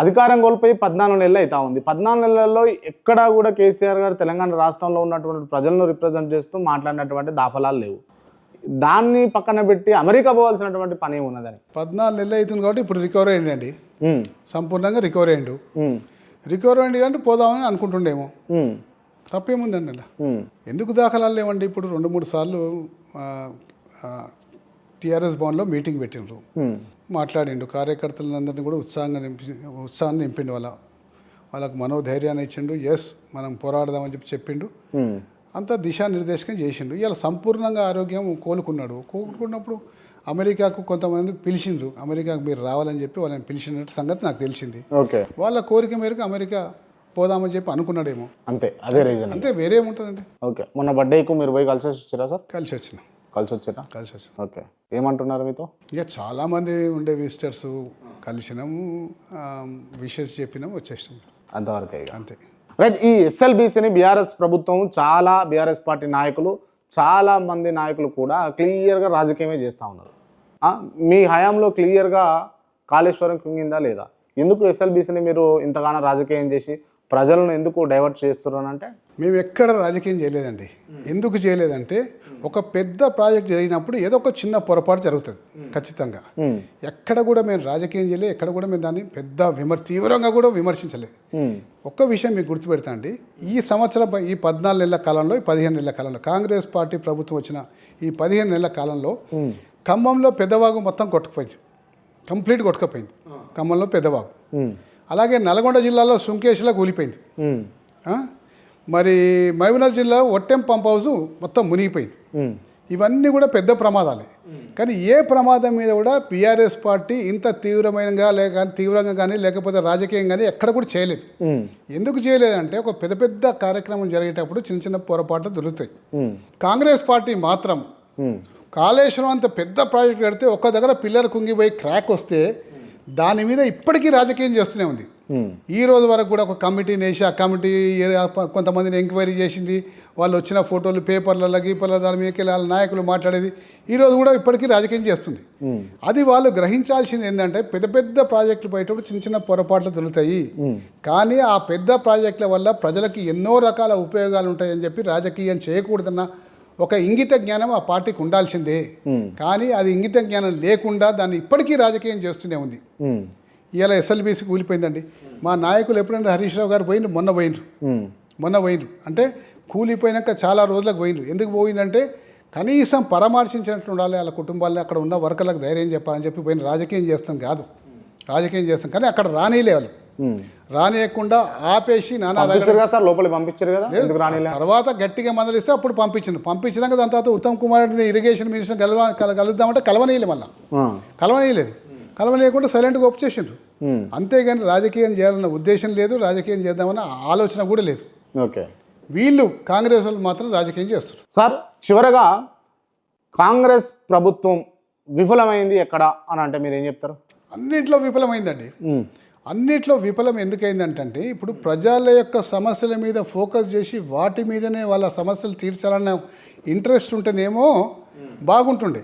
అధికారం కోల్పోయి పద్నాలుగు నెలలు అవుతా ఉంది. పద్నాలుగు నెలల్లో ఎక్కడా కూడా కేసీఆర్ గారు తెలంగాణ రాష్ట్రంలో ఉన్నటువంటి ప్రజలను రిప్రజెంట్ చేస్తూ మాట్లాడినటువంటి దాఫలాలు లేవు. దాన్ని పక్కన పెట్టి అమెరికా పోవాల్సినటువంటి పని ఉన్నదని? పద్నాలుగు నెలలు అవుతుంది కాబట్టి ఇప్పుడు రికవర్ అయ్యండి సంపూర్ణంగా రికవర్ అయ్యిండు. రికవర్ అయ్యింది అంటే పోదామని అనుకుంటుండేమో. తప్పేముందండి అలా? ఎందుకు దాఖలాలు లేవండి ఇప్పుడు రెండు మూడు సార్లు టీఆర్ఎస్ భవన్లో మీటింగ్ పెట్టిండ్రు. ఉమ్, మాట్లాడిండు. కార్యకర్తలందరినీ కూడా ఉత్సాహంగా నింపి ఉత్సాహాన్ని నింపిండు వాళ్ళ వాళ్ళకు మనోధైర్యాన్ని ఇచ్చిండు. ఎస్ మనం పోరాడదామని చెప్పి చెప్పిండు. అంతా దిశానిర్దేశకం చేసిండు. ఇలా సంపూర్ణంగా ఆరోగ్యం కోలుకున్నాడు. కోలుకున్నప్పుడు అమెరికాకు కొంతమంది పిలిచిండ్రు. అమెరికాకు మీరు రావాలని చెప్పి వాళ్ళని పిలిచినట్టు సంగతి నాకు తెలిసింది. వాళ్ళ కోరిక మేరకు అమెరికా పోదామని చెప్పి అనుకున్నాడేమో. అంతే అదే రీజన్ అంతే వేరే ఏముంటుందండి ఓకే. మొన్న బర్త్డేకు మీరు పోయి కలిసి వచ్చారా సార్? కలిసి వచ్చిన కలిసి వచ్చారా కలిసి వచ్చిన ఓకే. ఏమంటున్నారు మీతో? ఇక చాలామంది ఉండే విజిటర్స్ కలిసినాము విషెస్ చెప్పినాము వచ్చేసినాము అంతవరకే ఇక. అంతే. రైట్ ఈ ఎస్ఎల్బీసీని బీఆర్ఎస్ ప్రభుత్వం చాలా బీఆర్ఎస్ పార్టీ నాయకులు చాలా మంది నాయకులు కూడా క్లియర్గా రాజకీయమే చేస్తూ ఉన్నారు. ఆ, మీ హయాంలో క్లియర్గా కాళేశ్వరం కుంగిందా లేదా? ఎందుకు ఎస్ఎల్బీసీని మీరు ఇంతగానో రాజకీయం చేసి ప్రజలను ఎందుకు డైవర్ట్ చేస్తున్నారు అంటే మేము ఎక్కడ రాజకీయం చేయలేదండి. ఎందుకు చేయలేదంటే ఒక పెద్ద ప్రాజెక్ట్ జరిగినప్పుడు ఏదో ఒక చిన్న పొరపాటు జరుగుతుంది ఖచ్చితంగా. ఎక్కడ కూడా మేము రాజకీయం చేయలేదు ఎక్కడ కూడా మేము దాన్ని పెద్ద విమర్ తీవ్రంగా కూడా విమర్శించలేదు ఒక్క విషయం మీకు గుర్తుపెడతా అండి. ఈ సంవత్సరం ఈ పద్నాలుగు నెలల కాలంలో ఈ పదిహేను నెలల కాలంలో కాంగ్రెస్ పార్టీ ప్రభుత్వం వచ్చిన ఈ పదిహేను నెలల కాలంలో ఖమ్మంలో పెద్దవాగు మొత్తం కొట్టుకుపోయింది. కంప్లీట్ కొట్టుకుపోయింది. ఖమ్మంలో పెద్దవాగు. అలాగే నల్గొండ జిల్లాలో సుంకేశ్లో కూలిపోయింది? మరి మహబూబ్నగర్ జిల్లా ఒట్టెం పంప్ హౌస్ మొత్తం మునిగిపోయింది. ఇవన్నీ కూడా పెద్ద ప్రమాదాలే. కానీ ఏ ప్రమాదం మీద కూడా పిఆర్ఎస్ పార్టీ ఇంత తీవ్రమైనగా లేక తీవ్రంగా కానీ లేకపోతే రాజకీయం కానీ ఎక్కడ కూడా చేయలేదు. ఎందుకు చేయలేదంటే ఒక పెద్ద పెద్ద కార్యక్రమం జరిగేటప్పుడు చిన్న చిన్న పొరపాట్లు దొరుకుతాయి కాంగ్రెస్ పార్టీ మాత్రం కాళేశ్వరం అంత పెద్ద ప్రాజెక్ట్ కడితే ఒక్క దగ్గర పిల్లర్ కుంగిపోయి క్రాక్ వస్తే దాని మీద ఇప్పటికీ రాజకీయం చేస్తూనే ఉంది. ఈ రోజు వరకు కూడా ఒక కమిటీని వేసి ఆ కమిటీ కొంతమందిని ఎంక్వైరీ చేసింది. వాళ్ళు వచ్చిన ఫోటోలు పేపర్లలో గీపర్ల దాని మీదకి వాళ్ళ నాయకులు మాట్లాడేది. ఈ రోజు కూడా ఇప్పటికీ రాజకీయం చేస్తుంది. అది వాళ్ళు గ్రహించాల్సింది ఏంటంటే పెద్ద పెద్ద ప్రాజెక్టులు పోయేటప్పుడు చిన్న చిన్న పొరపాట్లు దొరుకుతాయి కానీ ఆ పెద్ద ప్రాజెక్టుల వల్ల ప్రజలకు ఎన్నో రకాల ఉపయోగాలు ఉంటాయని చెప్పి రాజకీయం చేయకూడదన్న ఒక ఇంగిత జ్ఞానం ఆ పార్టీకి ఉండాల్సిందే. కానీ అది ఇంగిత జ్ఞానం లేకుండా దాన్ని ఇప్పటికీ రాజకీయం చేస్తూనే ఉంది. ఇవాళ ఎస్ఎల్బీసీ కూలిపోయిందండి. మా నాయకులు ఎప్పుడైనా హరీష్ రావు గారు పోయిండ్రు మొన్న పోయిండ్రు. ఉమ్, మొన్న పోయిండ్రు. అంటే కూలిపోయినాక చాలా రోజులకు పోయిండ్రు. ఎందుకు పోయిందంటే కనీసం పరామర్శించినట్టు ఉండాలి వాళ్ళ కుటుంబాలని అక్కడ ఉన్న వర్కర్లకు ధైర్యం చెప్పాలని చెప్పి పోయిన రాజకీయం చేస్తాం కాదు. రాజకీయం చేస్తాం. కానీ అక్కడ రానిలే వాళ్ళు. రానియకుండా ఆపేసి నానా సార్? లోపలికి పంపించారు కదా? ఎందుకు రానిలే తర్వాత గట్టిగా మందలిస్తే అప్పుడు పంపించింది. పంపించినాక దాని తర్వాత ఉత్తమ్ కుమార్ రెడ్డిని ఇరిగేషన్ మినిస్టర్ కలవ కల- కలుద్దామంటే కలవనీయలే మళ్ళీ. కలవనీయలేదు. కలవనీయకుండా సైలెంట్గా ఒప్పు చేసిండ్రు అంతేగాని రాజకీయం చేయాలన్న ఉద్దేశం లేదు రాజకీయం చేద్దామన్న ఆలోచన కూడా లేదు. ఓకే. వీళ్ళు కాంగ్రెస్ వాళ్ళు మాత్రం రాజకీయం చేస్తారు సార్ చివరగా కాంగ్రెస్ ప్రభుత్వం విఫలమైంది ఎక్కడ అని అంటే మీరు ఏం చెప్తారు? అన్నింటిలో విఫలమైందండి. అన్నిట్లో విఫలం ఎందుకైందంటే ఇప్పుడు ప్రజల యొక్క సమస్యల మీద ఫోకస్ చేసి వాటి మీదనే వాళ్ళ సమస్యలు తీర్చాలన్న ఇంట్రెస్ట్ ఉంటేనేమో బాగుంటుండే.